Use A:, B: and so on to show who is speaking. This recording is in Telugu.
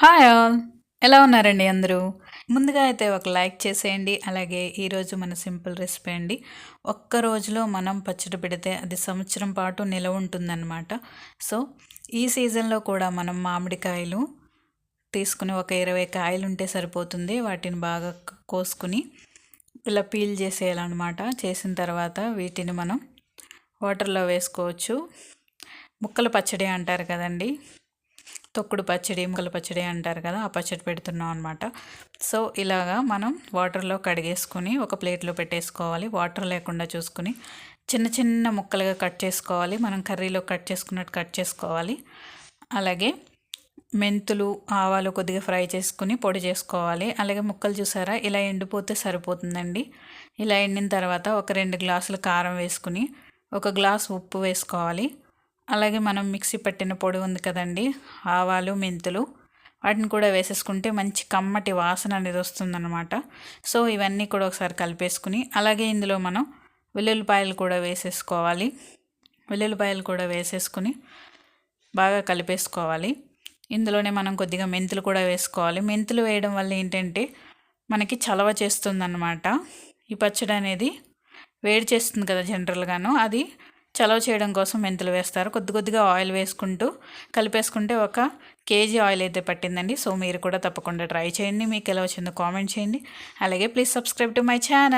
A: హాయ్ ఆల్ ఎలా ఉన్నారండి అందరూ? ముందుగా అయితే ఒక లైక్ చేసేయండి అలాగే ఈరోజు మన సింపుల్ రెసిపీ అండి. ఒక్క రోజులో మనం పచ్చడి పెడితే అది సంవత్సరం పాటు నిలవ ఉంటుందన్నమాట. సో ఈ సీజన్లో కూడా మనం మామిడికాయలు తీసుకుని ఒక ఇరవై కాయలు ఉంటే సరిపోతుంది. వాటిని బాగా కోసుకుని ఇలా పీల్ చేసేయాలన్నమాట. చేసిన తర్వాత వీటిని మనం వాటర్లో వేసుకోవచ్చు. ముక్కల పచ్చడి అంటారు కదండి. తొక్కుడు పచ్చడి ముక్కల పచ్చడి అంటారు కదా ఆ పచ్చడి పెడుతున్నాం అనమాట సో ఇలాగా మనం వాటర్లో కడిగేసుకొని ఒక ప్లేట్లో పెట్టేసుకోవాలి. వాటర్ లేకుండా చూసుకుని చిన్న చిన్న ముక్కలుగా కట్ చేసుకోవాలి. మనం కర్రీలో కట్ చేసుకున్నట్టు కట్ చేసుకోవాలి. అలాగే మెంతులు ఆవాలు కొద్దిగా ఫ్రై చేసుకుని పొడి చేసుకోవాలి. అలాగే ముక్కలు చూసారా? ఇలా ఎండిపోతే సరిపోతుందండి. ఇలా ఎండిన తర్వాత ఒక రెండు గ్లాసులు కారం వేసుకుని ఒక గ్లాస్ ఉప్పు వేసుకోవాలి. అలాగే మనం మిక్సీ పట్టిన పొడి ఉంది కదండి ఆవాలు మెంతులు వాటిని కూడా వేసేసుకుంటే మంచి కమ్మటి వాసన అనేది వస్తుందన్నమాట. సో ఇవన్నీ కూడా ఒకసారి కలిపేసుకుని అలాగే ఇందులో మనం వెల్లుల్లిపాయలు కూడా వేసేసుకోవాలి. వెల్లుల్లిపాయలు కూడా వేసేసుకుని బాగా కలిపేసుకోవాలి. ఇందులోనే మనం కొద్దిగా మెంతులు కూడా వేసుకోవాలి. మెంతులు వేయడం వల్ల ఏంటంటే మనకి చలవ చేస్తుందన్నమాట. ఈ పచ్చడి అనేది వేడి చేస్తుంది కదా జనరల్గాను. అది చలవ చేయడం కోసం మెంతులు వేస్తారు. కొద్ది కొద్దిగా ఆయిల్ వేసుకుంటూ కలిపేసుకుంటే ఒక కేజీ ఆయిల్ అయితే పట్టిందండి. సో మీరు కూడా తప్పకుండా ట్రై చేయండి. మీకు ఎలా వచ్చిందో కామెంట్ చేయండి. అలాగే please subscribe to my channel.